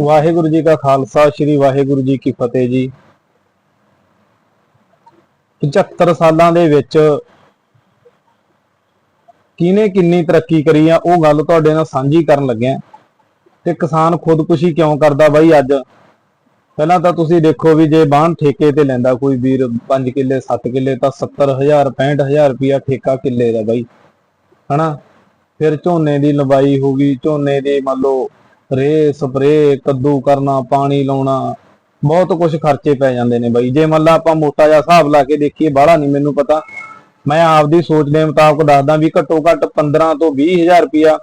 ਵਾਹਿਗੁਰੂ ਜੀ ਕਾ ਖਾਲਸਾ, ਸ੍ਰੀ ਵਾਹਿਗੁਰੂ ਜੀ ਕੀ ਫਤਿਹ ਜੀ। 75 ਸਾਲਾਂ ਦੇ ਵਿੱਚ ਕਿਹਨੇ ਕਿੰਨੀ ਤਰੱਕੀ ਕਰੀ ਆ, ਉਹ ਗੱਲ ਤੁਹਾਡੇ ਨਾਲ ਸਾਂਝੀ ਕਰਨ ਲੱਗਿਆ। ਤੇ ਕਿਸਾਨ ਖੁਦਕੁਸ਼ੀ ਕਿਉਂ ਕਰਦਾ ਬਾਈ ਅੱਜ? ਪਹਿਲਾਂ ਤਾਂ ਤੁਸੀਂ ਦੇਖੋ ਵੀ ਜੇ ਬਾਹਨ ਠੇਕੇ ਤੇ ਲੈਂਦਾ ਕੋਈ ਵੀਰ 5 ਕਿੱਲੇ 7 ਕਿੱਲੇ, ਤਾਂ 70000 65000 ਰੁਪਿਆ ਠੇਕਾ ਕਿੱਲੇ ਦਾ ਬਾਈ। ਹਨਾ? ਫਿਰ ਝੋਨੇ ਦੀ ਲੰਬਾਈ ਹੋ ਗਈ, ਝੋਨੇ ਦੀ ਮੰਨ ਲਓ ਰੇ ਸਪਰੇ ਕੱਦੂ ਕਰਨਾ, ਪਾਣੀ ਲਾਉਣਾ, ਬਹੁਤ ਕੁਝ ਖਰਚੇ ਪੈ ਜਾਂਦੇ ਨੇ ਬਾਈ। ਜੇ ਮੰਨ ਆਪਾਂ ਮੋਟਾ ਜਿਹਾ ਹਿਸਾਬ ਲਾ ਕੇ ਦੇਖੀਏ, ਬਾਹਲਾ ਨਹੀਂ ਮੈਨੂੰ ਪਤਾ। ਮੈਂ ਆਪਦੀ ਸੋਚ ਦੇ ਮੁਤਾਬਕ ਦੱਸਦਾ ਵੀ ਘੱਟੋ ਘੱਟ 15 ਤੋਂ 20000 ਰੁਪਿਆ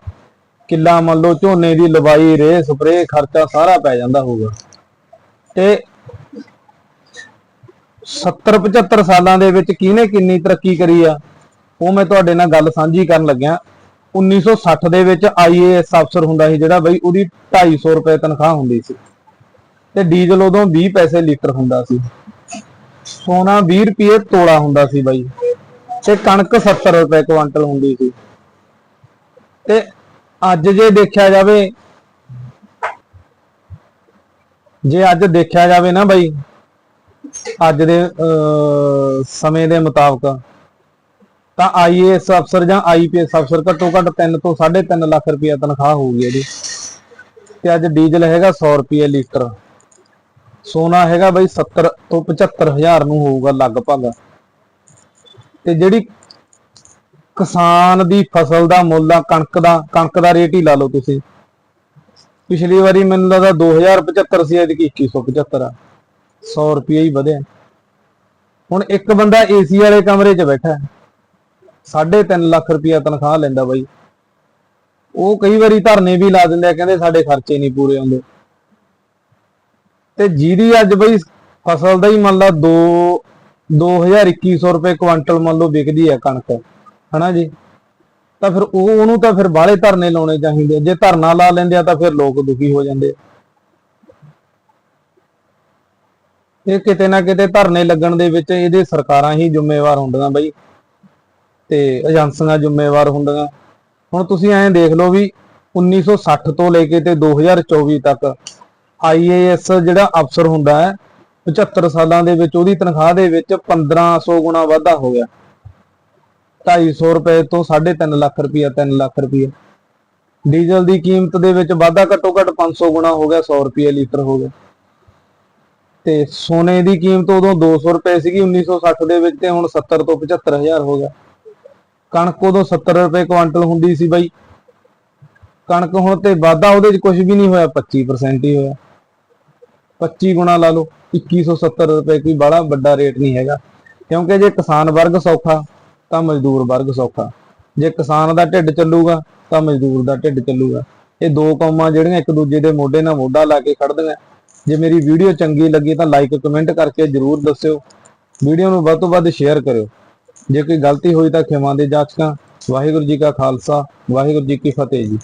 ਕਿੱਲਾ ਮੰਨ ਲਓ ਝੋਨੇ ਦੀ ਲਵਾਈ ਰੇ ਸਪਰੇ ਖਰਚਾ ਸਾਰਾ ਪੈ ਜਾਂਦਾ ਹੋਊਗਾ। ਤੇ 70 75 ਸਾਲਾਂ ਦੇ ਵਿੱਚ ਕਿਹਨੇ ਕਿੰਨੀ ਤਰੱਕੀ ਕਰੀ ਆ? ਉਹ ਮੈਂ ਤੁਹਾਡੇ ਨਾਲ ਗੱਲ ਸਾਂਝੀ ਕਰਨ ਲੱਗਿਆ। 1960 ਦੇ ਵਿੱਚ ਆਈਏਐਸ ਅਫਸਰ ਹੁੰਦਾ ਸੀ ਜਿਹੜਾ ਬਈ ਉਹਦੀ 250 ਰੁਪਏ ਤਨਖਾਹ ਹੁੰਦੀ ਸੀ। ਤੇ ਡੀਜ਼ਲ ਉਦੋਂ 20 ਪੈਸੇ ਲੀਟਰ ਹੁੰਦਾ ਸੀ। ਸੋਨਾ 20 ਰੁਪਏ ਤੋਲਾ ਹੁੰਦਾ ਸੀ ਬਾਈ। ਤੇ ਕਣਕ 70 ਰੁਪਏ ਕੁਆਂਟਲ ਹੁੰਦੀ ਸੀ। ਤੇ ਅੱਜ ਜੇ ਦੇਖਿਆ ਜਾਵੇ ਜੇ ਅੱਜ ਦੇਖਿਆ ਜਾਵੇ ਨਾ ਬਾਈ ਅੱਜ ਦੇ ਅਹ, ਸਮੇਂ ਦੇ ਮੁਤਾਬਕ ਤਾਂ ਆਈਏਐਸ ਅਫਸਰ ਜਾਂ ਆਈਪੀਐਸ ਅਫਸਰ ਘੱਟੋ ਘੱਟ 3 ਤੋਂ 3.5 ਲੱਖ ਰੁਪਏ ਤਨਖਾਹ ਹੋਊਗੀ ਇਹਦੀ। ਤੇ ਅੱਜ ਡੀਜ਼ਲ ਹੈਗਾ 100 ਰੁਪਏ ਲੀਟਰ। ਸੋਨਾ ਹੈਗਾ ਬਈ 70 ਤੋਂ 75 ਹਜ਼ਾਰ ਨੂੰ ਹੋਊਗਾ ਲਗਭਗ। ਤੇ ਜਿਹੜੀ ਕਿਸਾਨ ਦੀ ਫਸਲ ਦਾ ਮੁੱਲ ਆ, ਕਣਕ ਦਾ ਕਣਕ ਦਾ ਰੇਟ ਹੀ ਲਾ ਲਓ ਤੁਸੀਂ। ਪਿਛਲੀ ਵਾਰੀ ਮੈਨੂੰ ਲੱਗਦਾ 2075 ਸੀ ਐਤਕੀ 2175 ਆ। 100 ਰੁਪਏ ਹੀ ਵਧਿਆ। ਹੁਣ ਇੱਕ ਬੰਦਾ ਏਸੀ ਵਾਲੇ ਕਮਰੇ 'ਚ ਬੈਠਾ ਹੈ। 3.5 ਲੱਖ ਰੁਪਇਆ ਤਨਖਾਹ ਲੈਂਦਾ ਬਾਈ। ਉਹ ਕਈ ਵਾਰੀ ਧਰਨੇ ਵੀ ਲਾ ਦਿੰਦੇ ਆ, ਕਹਿੰਦੇ ਸਾਡੇ ਖਰਚੇ ਨਹੀਂ ਪੂਰੇ ਹੁੰਦੇ। ਤੇ ਜਿਹਦੀ ਅੱਜ ਬਈ ਫਸਲ ਦਾ ਹੀ ਮੰਨ ਲਾ 2 2100 ਰੁਪਏ ਕੁਇੰਟਲ ਮੰਨ ਲਓ ਵਿਕਦੀ ਹੈ ਕਣਕ, ਹਨਾ ਜੀ? ਤਾਂ ਫਿਰ ਉਹ, ਉਹਨੂੰ ਤਾਂ ਫਿਰ ਬਾਹਲੇ ਧਰਨੇ ਲਾਉਣੇ ਚਾਹੀਦੇ ਜੇ ਧਰਨਾ ਲਾ ਲੈਂਦੇ ਆ ਤਾਂ ਫਿਰ ਲੋਕ ਦੁਖੀ ਹੋ ਜਾਂਦੇ ਇਹ ਕਿਤੇ ਨਾ ਕਿਤੇ ਧਰਨੇ ਲੱਗਣ ਦੇ ਵਿੱਚ ਇਹਦੇ ਸਰਕਾਰਾਂ ਹੀ ਜ਼ਿੰਮੇਵਾਰ ਹੁੰਦੀਆਂ ਬਈ। ਤੇ ਏਜੰਸੀਆਂ ਜ਼ਿੰਮੇਵਾਰ ਹੁੰਦੀਆਂ। ਹੁਣ ਤੁਸੀਂ ਐਂ ਦੇਖ ਲਓ ਵੀ 1960 ਤੋਂ ਲੈ ਕੇ ਤੇ 2024 ਤੱਕ ਆਈਏਐਸ ਜਿਹੜਾ ਅਫਸਰ ਹੁੰਦਾ ਹੈ 75 ਸਾਲਾਂ ਦੇ ਵਿੱਚ ਉਹਦੀ ਤਨਖਾਹ ਦੇ ਵਿੱਚ 1500 ਗੁਣਾ ਵਾਧਾ ਹੋ ਗਿਆ। 250 ਰੁਪਏ ਤੋਂ 3.5 ਲੱਖ ਰੁਪਇਆ 3 ਲੱਖ ਰੁਪਇਆ ਡੀਜ਼ਲ ਦੀ ਕੀਮਤ ਦੇ ਵਿੱਚ ਵਾਧਾ ਘੱਟੋ ਘੱਟ 500 ਗੁਣਾ ਹੋ ਗਿਆ 100 ਰੁਪਏ ਲੀਟਰ ਹੋ ਗਿਆ। ਤੇ ਸੋਨੇ ਦੀ ਕੀਮਤ ਉਦੋਂ 200 ਰੁਪਏ ਸੀਗੀ 1960 ਦੇ ਵਿੱਚ ਤੇ ਹੁਣ 70 ਤੋਂ 75000 ਹੋ ਗਿਆ। ਕਣਕ ਉਦੋਂ 70 ਰੁਪਏ ਕੁਇੰਟਲ ਹੁੰਦੀ ਸੀ ਬਾਈ। ਕਣਕ ਹੁਣ ਤੇ ਵਾਧਾ ਉਹਦੇ 'ਚ ਕੁਝ ਵੀ ਨਹੀਂ ਹੋਇਆ 25% ਹੀ ਹੋਇਆ। 25 ਗੁਣਾ ਲਾ ਲਓ 2170 ਰੁਪਏ ਕੋਈ ਬੜਾ ਵੱਡਾ ਰੇਟ ਨਹੀਂ ਹੈਗਾ। ਕਿਉਂਕਿ ਜੇ ਕਿਸਾਨ ਵਰਗ ਸੌਖਾ, ਤਾਂ ਮਜ਼ਦੂਰ ਵਰਗ ਸੌਖਾ। ਜੇ ਕਿਸਾਨ ਦਾ ਢਿੱਡ ਚੱਲੂਗਾ, ਤਾਂ ਮਜ਼ਦੂਰ ਦਾ ਢਿੱਡ ਚੱਲੂਗਾ। ਇਹ ਦੋ ਕੌਮਾਂ ਜਿਹੜੀਆਂ ਇੱਕ ਦੂਜੇ ਦੇ ਮੋਢੇ ਨਾਲ ਮੋਢਾ ਲਾ ਕੇ ਖੜਦੀਆਂ ਜੇ ਮੇਰੀ ਵੀਡੀਓ ਚੰਗੀ ਲੱਗੀ ਤਾਂ ਲਾਈਕ ਕਮੈਂਟ ਕਰਕੇ ਜਰੂਰ ਦੱਸਿਓ। ਵੀਡੀਓ ਨੂੰ ਵੱਧ ਤੋਂ ਵੱਧ ਸ਼ੇਅਰ ਕਰਿਓ। ਜੇ ਕੋਈ ਗਲਤੀ ਹੋਈ ਤਾਂ ਖਿਮਾ ਦੇ ਜਾਚਕਾਂ। ਵਾਹਿਗੁਰੂ ਜੀ ਕਾ ਖਾਲਸਾ, ਵਾਹਿਗੁਰੂ ਜੀ ਕੀ ਫਤਿਹ ਜੀ।